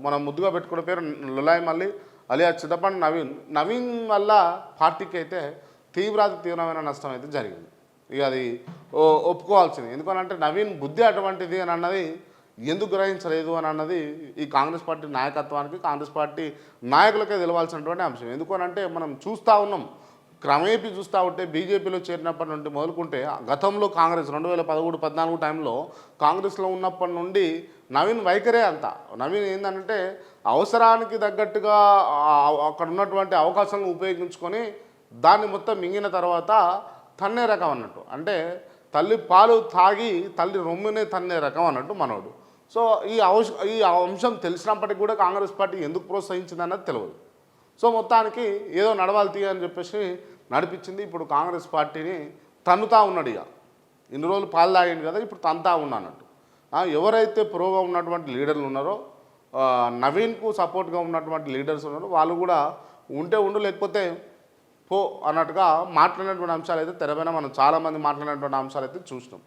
మనం ముద్దుగా పెట్టుకున్న పేరు లులాయి మళ్ళీ అలియా చిదపండి నవీన్. నవీన్ వల్ల పార్టీకి అయితే తీవ్రాతి తీవ్రమైన నష్టం అయితే జరిగింది. ఇక అది ఓ- ఒప్పుకోవాల్సింది. ఎందుకనంటే నవీన్ బుద్ధి అటువంటిది అని అన్నది ఎందుకు గ్రహించలేదు అని అన్నది ఈ కాంగ్రెస్ పార్టీ నాయకత్వానికి కాంగ్రెస్ పార్టీ నాయకులకే తెలవాల్సినటువంటి అంశం. ఎందుకనంటే మనం చూస్తూ ఉన్నాం క్రమేపీ చూస్తూ ఉంటే బీజేపీలో చేరినప్పటి నుండి మొదలుకుంటే గతంలో కాంగ్రెస్ రెండు వేల పదమూడు పద్నాలుగు టైంలో కాంగ్రెస్లో ఉన్నప్పటి నుండి నవీన్ వైఖరే అంత. నవీన్ ఏంటంటే అవసరానికి తగ్గట్టుగా అక్కడ ఉన్నటువంటి అవకాశాలను ఉపయోగించుకొని దాన్ని మొత్తం మింగిన తర్వాత తన్నే రకం అన్నట్టు. అంటే తల్లి పాలు తాగి తల్లి రొమ్మునే తన్నే రకం అన్నట్టు మనోడు. సో ఈ అవశ ఈ అంశం తెలిసినప్పటికీ కూడా కాంగ్రెస్ పార్టీ ఎందుకు ప్రోత్సహించింది అన్నది తెలియదు సో మొత్తానికి ఏదో నడవాలి తీయ అని చెప్పేసి నడిపించింది ఇప్పుడు కాంగ్రెస్ పార్టీని తన్నుతా ఉన్నాడు ఇక. ఇన్ని రోజులు పాలు తాగిండు కదా ఇప్పుడు తంతా ఉన్నానట్టు ఎవరైతే ప్రోగా ఉన్నటువంటి లీడర్లు ఉన్నారో నవీన్కు సపోర్ట్గా ఉన్నటువంటి లీడర్స్ ఉన్నారో వాళ్ళు కూడా ఉంటే ఉండు లేకపోతే పో అన్నట్టుగా మాట్లాడినటువంటి అంశాలు అయితే తెరపైన మనం చాలామంది మాట్లాడినటువంటి అంశాలు అయితే చూసినాం.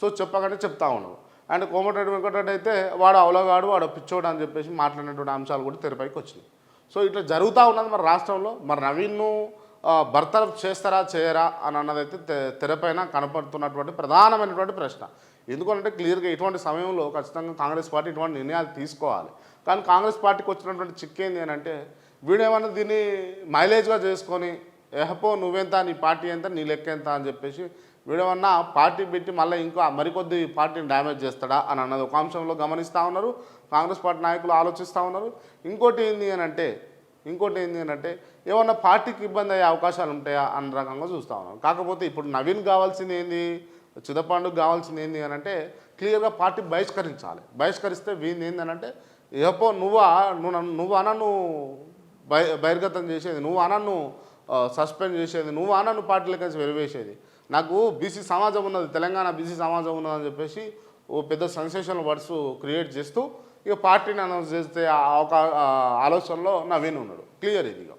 సో చెప్పగానే చెప్తా ఉన్నాం. అండ్ కోమటిరెడ్డి వెంకటరెడ్డి అయితే వాడు అవలగాడు వాడు పిచ్చోడు అని చెప్పేసి మాట్లాడినటువంటి అంశాలు కూడా తెరపైకి వచ్చినాయి. సో ఇట్లా జరుగుతూ ఉన్నది మన రాష్ట్రంలో. మరి నవీన్ను ఆ, చేస్తారా చేయరా అని అన్నదైతే తె- తెరపైన కనపడుతున్నటువంటి ప్రధానమైనటువంటి ప్రశ్న. ఎందుకంటే క్లియర్గా ఇటువంటి సమయంలో ఖచ్చితంగా కాంగ్రెస్ పార్టీ ఇటువంటి నిర్ణయాలు తీసుకోవాలి. కానీ కాంగ్రెస్ పార్టీకి వచ్చినటువంటి చిక్కేంది అని అంటే వీడేమన్నా దీన్ని మైలేజ్గా చేసుకొని ఎహపో నువ్వెంత నీ పార్టీ ఎంత నీ లెక్క ఎంత అని చెప్పేసి వీడేమన్నా పార్టీ పెట్టి మళ్ళీ ఇంకో మరికొద్ది పార్టీని డ్యామేజ్ చేస్తాడా అని అన్నది ఒక అంశంలో గమనిస్తూ ఉన్నారు. కాంగ్రెస్ పార్టీ నాయకులు ఆలోచిస్తూ ఉన్నారు. ఇంకోటి ఏంది అని అంటే ఇంకోటి ఏంది అని అంటే ఏమన్నా పార్టీకి ఇబ్బంది అయ్యే అవకాశాలు ఉంటాయా అన్న రకంగా చూస్తూ ఉన్నాం కాకపోతే ఇప్పుడు నవీన్ కావాల్సింది ఏంది? చిదపాండుకు కావాల్సింది ఏంది అని అంటే క్లియర్గా పార్టీ బహిష్కరించాలి. బహిష్కరిస్తే వీంది ఏంది అని అంటే ఏపో నువ్వా? నువ్వు నన్ను- నువ్వు అన బహి బహిర్గతం చేసేది? నువ్వు అనన్ను సస్పెండ్ చేసేది? నువ్వు అనన్ను పార్టీలో కలిసి వెలివేసేది? నాకు బీసీ సమాజం ఉన్నది తెలంగాణ బీసీ సమాజం ఉన్నదని చెప్పేసి ఓ పెద్ద సెన్సేషన్ వర్డ్స్ క్రియేట్ చేస్తూ ఇక పార్టీని అనౌన్స్ చేస్తే ఆ ఆ ఆలోచనలో నవీన్ ఉన్నాడు. క్లియర్ ఇది ఇక.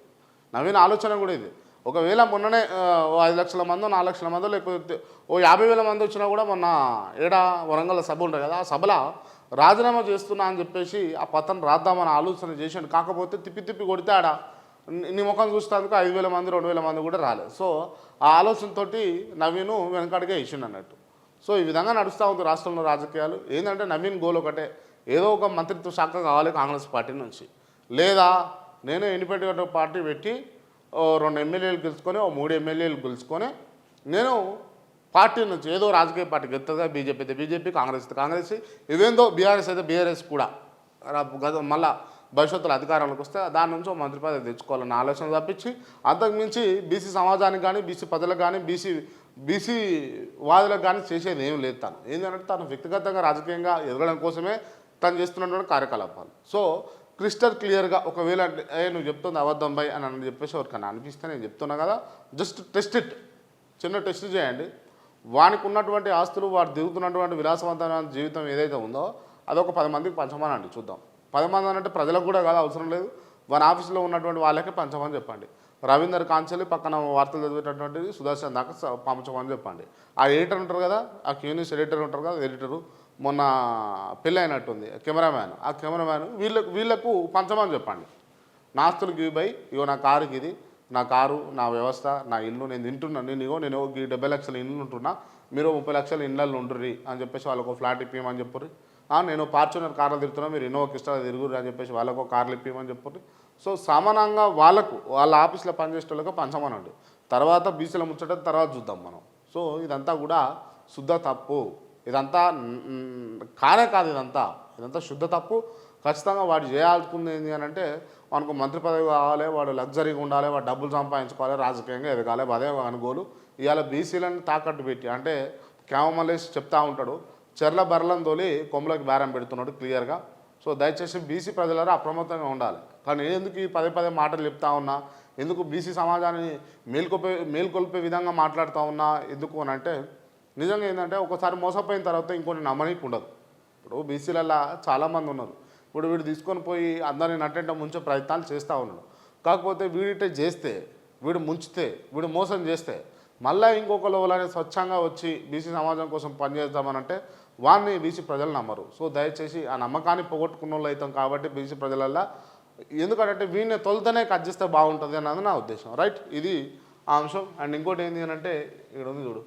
నవీన్ ఆలోచన కూడా ఇది. ఒకవేళ మొన్ననే ఐదు లక్షల మందో నాలుగు లక్షల మందో లేకపోతే ఓ యాభై వేల మంది వచ్చినా కూడా మొన్న ఏడా వరంగల్ సభ ఉంటుంది కదా ఆ సభలో రాజీనామా చేస్తున్నా అని చెప్పేసి ఆ పత్రం రాద్దామని ఆలోచన చేసాడు. కాకపోతే తిప్పి తిప్పి కొడితే ఆడ నీ- ముఖం చూస్తానికి ఐదు వేల మంది రెండు వేల మంది కూడా రాలేదు. సో ఆ ఆలోచనతోటి నవీను వెనకడిగా ఇచ్చిండు అన్నట్టు. సో ఈ విధంగా నడుస్తూ ఉంది రాష్ట్రంలో రాజకీయాలు. ఏంటంటే నవీన్ గోల్ ఒకటే. ఏదో ఒక మంత్రిత్వ శాఖ కావాలి కాంగ్రెస్ పార్టీ నుంచి. లేదా నేను ఇండిపెండెంట్ పార్టీ పెట్టి రెండు ఎమ్మెల్యేలు గెలుచుకొని ఓ మూడు ఎమ్మెల్యేలు గెలుచుకొని నేను పార్టీ నుంచి ఏదో రాజకీయ పార్టీ గెలుతుందా బీజేపీ అయితే బీజేపీ కాంగ్రెస్ అయితే కాంగ్రెస్ ఇదేందో బీఆర్ఎస్ అయితే బీఆర్ఎస్ కూడా. గత మళ్ళా భవిష్యత్తులో అధికారంలోకి వస్తే దాని నుంచి మంత్రి పదవి తెచ్చుకోవాలన్న ఆలోచన తప్పించి అంతకుమించి బీసీ సమాజానికి కానీ బీసీ ప్రజలకు కానీ బీసీ బీసీ వాదులకు కానీ చేసేది ఏం లేదు తను. ఏంటంటే తను వ్యక్తిగతంగా రాజకీయంగా ఎదగడం కోసమే తను చేస్తున్నటువంటి కార్యకలాపాలు. సో క్రిస్టల్ క్లియర్గా ఒకవేళ ఏ నువ్వు చెప్తుంది అబద్ధం బై అని అని చెప్పేసి ఎవరికన్నా అనిపిస్తే నేను చెప్తున్నా కదా. జస్ట్ టెస్ట్ ఇట్ చిన్న టెస్ట్ చేయండి. వానికి ఉన్నటువంటి ఆస్తులు వాడు దిగుతున్నటువంటి విలాసవంతమైన జీవితం ఏదైతే ఉందో అదొక పది మందికి పంచమనండి చూద్దాం. పది మంది అని అంటే ప్రజలకు కూడా కాదు అవసరం లేదు. వాని ఆఫీస్లో ఉన్నటువంటి వాళ్ళకే పంచమని చెప్పండి. రవీందర్ కాంచెలి పక్కన వార్తలు చదివేటటువంటి సుదర్శన్ దాకా పంచమని చెప్పండి. ఆ ఎడిటర్ ఉంటారు కదా ఆ క్యూనిస్ ఎడిటర్ ఉంటారు కదా ఎడిటరు. మొన్న పెళ్ళి అయినట్టుంది కెమెరామ్యాన్. ఆ కెమెరామ్యాన్ వీళ్ళకు వీళ్ళకు పంచమని చెప్పండి. నాస్తులకు ఇవి బై ఇగో నా కారుకి ఇది నా కారు నా వ్యవస్థ నా ఇల్లు నేను తింటున్నాను నేను ఇగో నేను ఈ డెబ్బై లక్షల ఇల్లు ఉంటున్నా మీరు ముప్పై లక్షల ఇళ్ళల్లో ఉంటుర్రి అని చెప్పేసి వాళ్ళకు ఫ్లాట్ ఇప్పిమని చెప్పుర్రి. నేను ఫార్చునర్ కార్లు తిరుగుతున్నా మీరు ఇన్నోవా కిస్టాలు తిరుగురు అని చెప్పేసి వాళ్ళకు కార్లు ఇప్పిమని చెప్పుర్రి. సో సమానంగా వాళ్ళకు వాళ్ళ ఆఫీస్లో పనిచేసే వాళ్ళకి పంచమనండి తర్వాత బీసీల ముచ్చట తర్వాత చూద్దాం మనం. సో ఇదంతా కూడా శుద్ధ తప్పు. ఇదంతా కానే కాదు ఇదంతా. ఇదంతా శుద్ధ తప్పు. ఖచ్చితంగా వాడు చేయాల్సింది ఏంటి అని అంటే మనకు మంత్రి పదవి కావాలి వాడు లగ్జరీగా ఉండాలి వాడు డబ్బులు సంపాదించుకోవాలి రాజకీయంగా ఎదగాలి అదే అనుగోలు. ఇవాళ బీసీలను తాకట్టు పెట్టి అంటే క్యామలేసి చెప్తా ఉంటాడు చెర్ల బర్రలను తోలి కొమ్మలకి బేరం పెడుతున్నాడు క్లియర్గా. సో దయచేసి బీసీ ప్రజలారా అప్రమత్తంగా ఉండాలి. కానీ ఎందుకు ఈ పదే పదే మాటలు చెప్తా ఉన్నా ఎందుకు బీసీ సమాజాన్ని మేల్కొల్పే మేల్కొల్పే విధంగా మాట్లాడుతూ ఉన్నా ఎందుకు అని అంటే నిజంగా ఏంటంటే ఒకసారి మోసపోయిన తర్వాత ఇంకొన్ని నమ్మనీకి ఉండదు. ఇప్పుడు బీసీలలో చాలామంది ఉన్నారు. ఇప్పుడు వీడు తీసుకొని పోయి అందరిని నట్టంట ముంచే ప్రయత్నాలు చేస్తూ ఉన్నాడు. కాకపోతే వీడిటే చేస్తే వీడు ముంచితే వీడు మోసం చేస్తే మళ్ళీ ఇంకొక లోలానే స్వచ్ఛంగా వచ్చి బీసీ సమాజం కోసం పనిచేద్దామనంటే వాడిని బీసీ ప్రజలు నమ్మరు. సో దయచేసి ఆ నమ్మకాన్ని పోగొట్టుకున్న వాళ్ళు అవుతాం కాబట్టి బీసీ ప్రజలల్లో ఎందుకంటే వీడిని తొలుతనే కట్ చేస్తే బాగుంటుంది అన్నది నా ఉద్దేశం. రైట్? ఇది ఆ అంశం. అండ్ ఇంకోటి ఏంటి అని అంటే ఇక్కడ ఉంది చూడు.